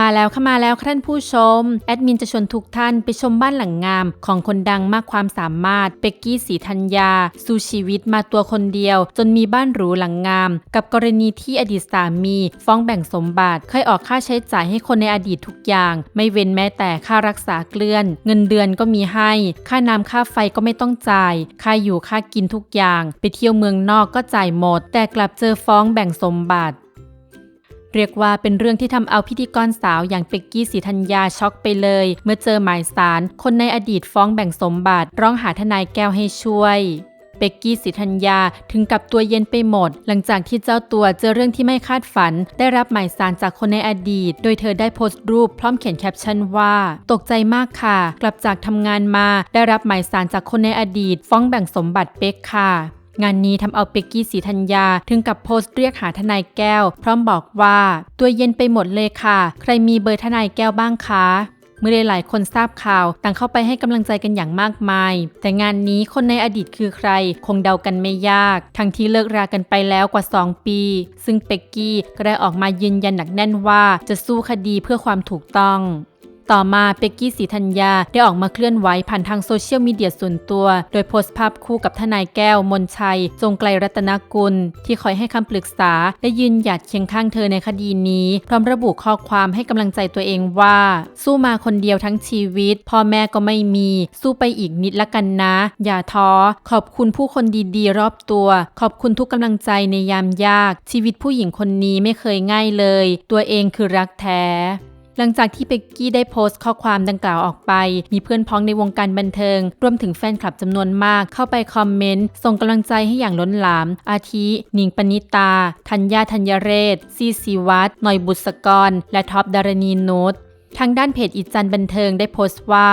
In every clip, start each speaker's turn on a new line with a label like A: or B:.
A: มาแล้วค่ะมาแล้วท่านผู้ชม แอดมินจะชวนทุกท่านไปชมบ้านหลังงาม ของคนดังมากความสามารถเป็กกี้สีธัญญาสู้ชีวิตมาตัวคนเดียว จนมีบ้านหรูหลังงาม กับกรณีที่อดีตสามี ฟ้องแบ่งสมบัติเคยออกค่าใช้จ่ายให้คนในอดีตทุกอย่าง ไม่เว้นแม้แต่ค่ารักษาเกลื่อน เงินเดือนก็มีให้ ค่าน้ำค่าไฟก็ไม่ต้องจ่าย ค่าอยู่ค่ากินทุกอย่าง ไปเที่ยวเมืองนอกก็จ่ายหมด แต่กลับเจอฟ้องแบ่งสมบัติ เรียกว่าเป็นเรื่องที่ทำเอาพิธีกรสาวอย่างเป็กกี้สีธัญญาช็อกไปเลย เมื่อเจอหมายสาร คนในอดีตฟ้องแบ่งสมบัติร้องหาทนายแก้วให้ช่วยเป็กกี้สิธัญญาถึงกับตัวเย็นไปหมด หลังจากที่เจ้าตัวเจอเรื่องที่ไม่คาดฝัน ได้รับหมายสารจากคนในอดีต โดยเธอได้โพสต์รูปพร้อมเขียนแคปชั่นว่า ตกใจมากค่ะ กลับจากทำงานมา ได้รับหมายสารจากคนในอดีต ฟ้องแบ่งสมบัติเป็กค่ะ งานนี้ทำเอาเปกกี้สีธัญญา ถึงกับโพสต์เรียกหาทนายแก้ว พร้อมบอกว่าตัวเย็นไปหมดเลยค่ะ ใครมีเบอร์ทนายแก้วบ้างคะเมื่อหลายคนทราบข่าว ต่างเข้าไปให้กำลังใจกันอย่างมากมาย แต่งานนี้คนในอดีตคือใคร คงเดากันไม่ยาก ทั้งที่เลิกรากันไปแล้วกว่า 2 ปี ซึ่งเป็กกี้ก็ได้ออกมายืนยันหนักแน่นว่าจะสู้คดีเพื่อความถูกต้อง ต่อมาเป็กกี้สีธัญญาได้ออกมาเคลื่อนไหวผ่านทางโซเชียลมีเดียส่วนตัว โดยโพสต์ภาพคู่กับทนายแก้ว มนชัย จงไกลรัตนกุล ที่คอยให้คำปรึกษา และยืนหยัดเคียงข้างเธอในคดีนี้ พร้อมระบุข้อความให้กำลังใจตัวเองว่า สู้มาคนเดียวทั้งชีวิต พ่อแม่ก็ไม่มี สู้ไปอีกนิดละกันนะ อย่าท้อ ขอบคุณผู้คนดีๆ รอบตัว ขอบคุณทุกกำลังใจในยามยาก ชีวิตผู้หญิงคนนี้ไม่เคยง่ายเลย ตัวเองคือรักแท้ หลังจากที่เบกกี้ได้โพสต์ข้อความดังกล่าวออกไป มีเพื่อนพ้องในวงการบันเทิง รวมถึงแฟนคลับจำนวนมากเข้าไปคอมเมนต์ ส่งกำลังใจให้อย่างล้นหลาม อาทิหนิงปณิตา ธัญญาธัญเรศ ซีซีวัตรหน่อยบุษกร และท็อปดารณีนุชทางด้านเพจอีจันบันเทิงได้โพสต์ว่า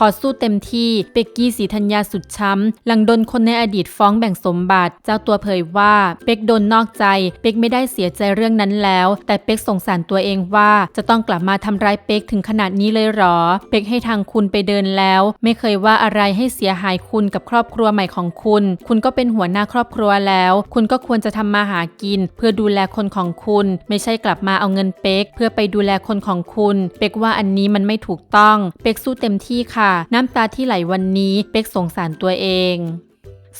A: ขอสู้เต็มที่เป็กกี้สีธัญญาสุดช้ำ หลังโดนคนในอดีตฟ้องแบ่งสมบัติ เจ้าตัวเผยว่าเป็กโดนนอกใจ เป็กไม่ได้เสียใจเรื่องนั้นแล้ว แต่เป็กสงสารตัวเองว่าจะต้องกลับมาทำร้ายเป็กถึงขนาดนี้เลยหรอ เป็กให้ทางคุณไปเดินแล้ว ไม่เคยว่าอะไรให้เสียหายคุณกับครอบครัวใหม่ของคุณ คุณก็เป็นหัวหน้าครอบครัวแล้ว คุณก็ควรจะทำมาหากิน เพื่อดูแลคนของคุณ ไม่ใช่กลับมาเอาเงินเป็กเพื่อไปดูแลคนของคุณ เป็กว่าอันนี้มันไม่ถูกต้อง เป็กสู้เต็มที่ค่ะค่ะ น้ำตาที่ไหลวันนี้เป็กสงสารตัวเอง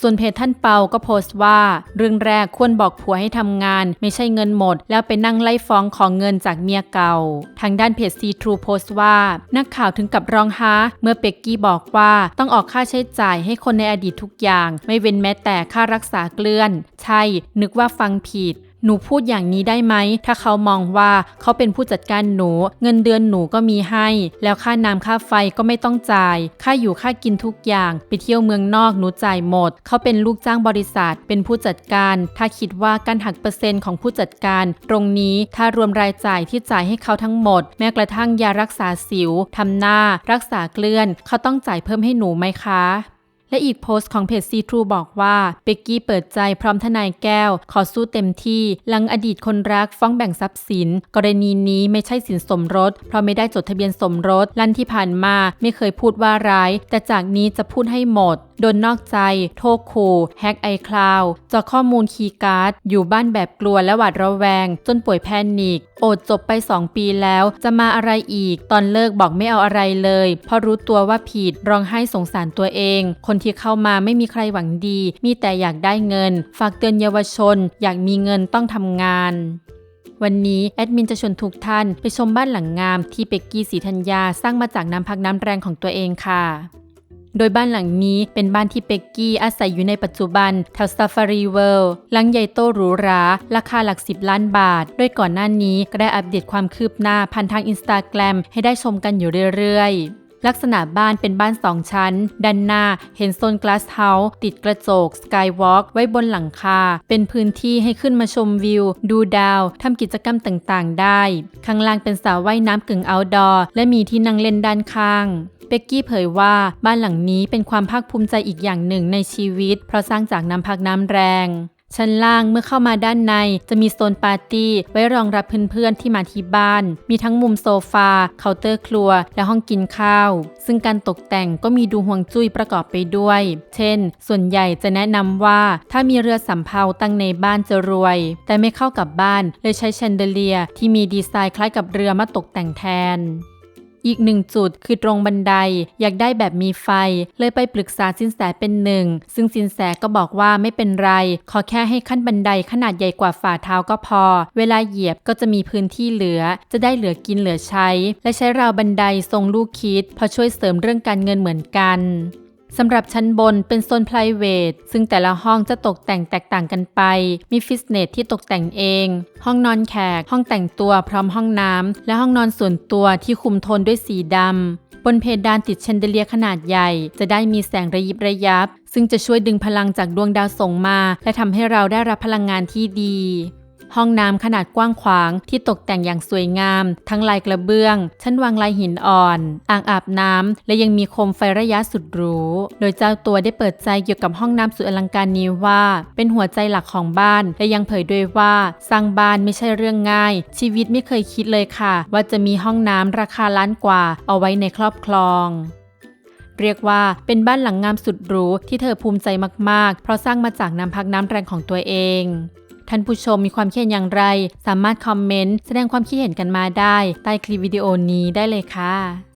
A: ส่วนเพจท่านเปาก็โพสต์ว่า เรื่องแรกควรบอกผัวให้ทำงาน ไม่ใช่เงินหมด แล้วไปนั่งไล่ฟ้องของเงินจากเมียเก่า ทางด้านเพจซีทรูโพสต์ว่า นักข่าวถึงกับร้องไห้เมื่อเป็กกี้บอกว่าต้องออกค่าใช้จ่ายให้คนในอดีตทุกอย่าง ไม่เว้นแม้แต่ค่ารักษาเกลื่อน ใช่ นึกว่าฟังผิด หนูพูดอย่างนี้ได้ไหม ถ้าเขามองว่าเขาเป็นผู้จัดการหนู เงินเดือนหนูก็มีให้ แล้วค่าน้ำค่าไฟก็ไม่ต้องจ่าย ค่าอยู่ค่ากินทุกอย่าง ไปเที่ยวเมืองนอกหนูจ่ายหมด เขาเป็นลูกจ้างบริษัท เป็นผู้จัดการ ถ้าคิดว่าการหักเปอร์เซ็นต์ของผู้จัดการ ตรงนี้ถ้ารวมรายจ่ายที่จ่ายให้เขาทั้งหมด แม้กระทั่งยารักษาสิวทำหน้า รักษาเกลื่อน เขาต้องจ่ายเพิ่มให้หนูไหมคะ และอีกโพสต์ของเพจซีทรูบอกว่าเป็กกี้เปิดใจพร้อมทนายแก้ว ขอสู้เต็มที่ หลังอดีตคนรักฟ้องแบ่งทรัพย์สิน กรณีนี้ไม่ใช่สินสมรส เพราะไม่ได้จดทะเบียนสมรส ลั่นที่ผ่านมาไม่เคยพูดว่าร้าย แต่จากนี้จะพูดให้หมด โดนนอกใจ โทษขู่แฮกไอคลาวจอข้อมูลคีย์การ์ด อยู่บ้านแบบกลัวและหวาดระแวง จนป่วยแพนิกโอดจบไป 2 ปีแล้ว จะมาอะไรอีก ตอนเลิกบอกไม่เอาอะไรเลย เพราะรู้ตัวว่าผิดร้องไห้สงสารตัวเอง คนที่เข้ามาไม่มีใครหวังดี มีแต่อยากได้เงิน ฝากเตือนเยาวชน อยากมีเงินต้องทำงานวันนี้แอดมินจะชวนทุกท่านไปชมบ้านหลังงามที่เป็กกี้สีธัญญาสร้างมาจากน้ำพักน้ำแรงของตัวเองค่ะ โดยบ้านหลังนี้เป็นบ้านที่เป็กกี้อาศัยอยู่ในปัจจุบันแถวซาฟารีเวิลด์หลังใหญ่โตหรูหรา ราคาหลักสิบล้านบาท โดยก่อนหน้านี้ก็ได้อัปเดตความคืบหน้าผ่านทางอินสตาแกรมให้ได้ชมกันอยู่เรื่อยๆ ลักษณะบ้านเป็นบ้านสองชั้น ด้านหน้าเห็นโซนกลาสเฮาส์ติดกระจกสกายวอล์กไว้บนหลังคา เป็นพื้นที่ให้ขึ้นมาชมวิว ดูดาวทำกิจกรรมต่างๆ ได้ ข้างล่างเป็นสระว่ายน้ำกึ่งเอาท์ดอร์และมีที่นั่งเล่นด้านข้างเป็กกี้เผยว่าบ้านหลังนี้เป็นความภาคภูมิใจอีกอย่างหนึ่งในชีวิต เพราะสร้างจากน้ำพักน้ำแรง ชั้นล่างเมื่อเข้ามาด้านในจะมีโซนปาร์ตี้ไว้รองรับเพื่อนๆที่มาที่บ้าน มีทั้งมุมโซฟา เคาน์เตอร์ครัว และห้องกินข้าว ซึ่งการตกแต่งก็มีดูห่วงจุ้ยประกอบไปด้วย เช่น ส่วนใหญ่จะแนะนำว่าถ้ามีเรือสำเภาตั้งในบ้านจะรวย แต่ไม่เข้ากับบ้านเลยใช้แชนเดเลียที่มีดีไซน์คล้ายกับเรือมาตกแต่งแทน อีกหนึ่งจุดคือตรงบันไดอยากได้แบบมีไฟ เลยไปปรึกษาสินแสเป็นหนึ่ง ซึ่งสินแสก็บอกว่าไม่เป็นไร ขอแค่ให้ขั้นบันไดขนาดใหญ่กว่าฝ่าเท้าก็พอ เวลาเหยียบก็จะมีพื้นที่เหลือ จะได้เหลือกินเหลือใช้ และใช้ราวบันไดทรงลูกคิดเพอช่วยเสริมเรื่องการเงินเหมือนกัน สำหรับชั้นบนเป็นโซน p r i v a t ซึ่งแต่ละห้องจะตกแต่งแตกต่างกันไป มีฟิตเนสที่ตกแต่งเอง ห้องนอนแขก ห้องแต่งตัวพร้อมห้องน้ำ และห้องนอนส่วนตัวที่คุมโทนด้วยสีดำ บนเพดานติดแชนเดเลีย์ขนาดใหญ่ จะได้มีแสงระยิบระยับ ซึ่งจะช่วยดึงพลังจากดวงดาวส่งมา และทำให้เราได้รับพลังงานที่ดี ห้องน้ำขนาดกว้างขวางที่ตกแต่งอย่างสวยงาม ทั้งลายกระเบื้อง ชั้นวางลายหินอ่อน อ่างอาบน้ำและยังมีโคมไฟระยะสุดหรู โดยเจ้าตัวได้เปิดใจเกี่ยวกับห้องน้ำสุดอลังการนี้ว่า เป็นหัวใจหลักของบ้าน และยังเผยด้วยว่า สร้างบ้านไม่ใช่เรื่องง่าย ชีวิตไม่เคยคิดเลยค่ะ ว่าจะมีห้องน้ำราคาล้านกว่า เอาไว้ในครอบครองเรียกว่าเป็นบ้านหลังงามสุดหรูที่เธอภูมิใจมาก ๆ เพราะสร้างมาจากน้ำพักน้ำแรงของตัวเอง ท่านผู้ชมมีความคิดเห็นอย่างไร สามารถคอมเมนต์แสดงความคิดเห็นกันมาได้ ใต้คลิปวิดีโอนี้ได้เลยค่ะ